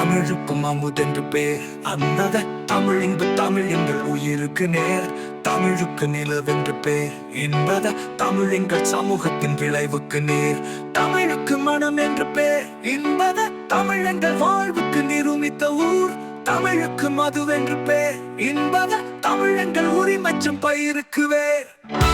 தமிழுக்கும் அமுதென்று பேர். அன்னத தமிழ் இன்பு தமிழ் எங்கள் உயிருக்கு நேர். தமிழுக்கு நிலவென்று பேர். என்பத தமிழ் எங்கள் சமூகத்தின் விளைவுக்கு நேர். தமிழுக்கு மனம் என்று பேர். என்பத தமிழ் எங்கள் வாழ்வுக்கு நிரூபித்த ஊர். தமிழுக்கு மதுவென்று பேர். என்பத தமிழ் எங்கள் உரிமச்சம் பயிருக்கு வேர்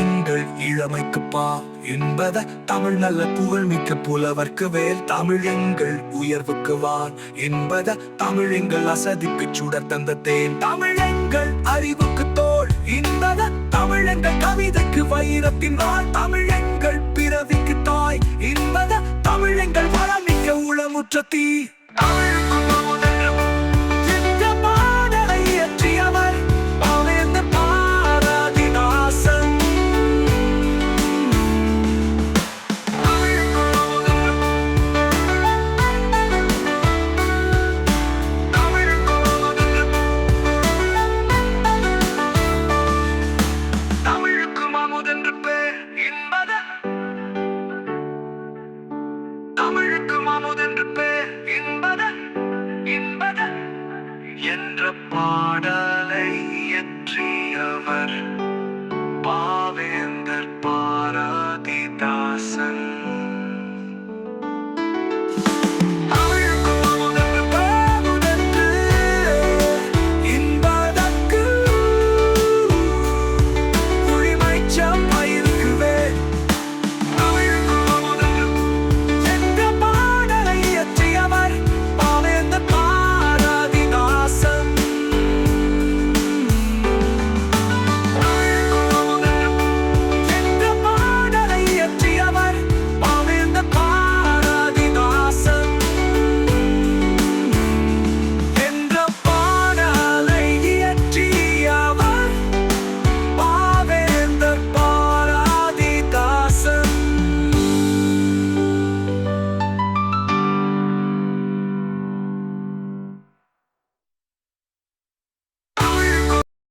எங்கள் இளமைக்குப்பா என்பத தமிழ் நல்ல புகழ்மிக்க புலவர்க்கு வேல். தமிழ் எங்கள் உயர்வுக்கு வான் என்பத தமிழ் எங்கள் அசதிக்கு சுடர் தந்த தேன். தமிழ் எங்கள் அறிவுக்கு தோல் என்பத தமிழ் எங்கள் கவிதைக்கு வைரத்தின் வாள். தமிழ் எங்கள் பிறவிக்கு தாய் என்பத தமிழ் எங்கள் வளமிக்க உளமுற்ற தீ. தமிழுக்கும் என்ற பாடலை இயற்றியவர்.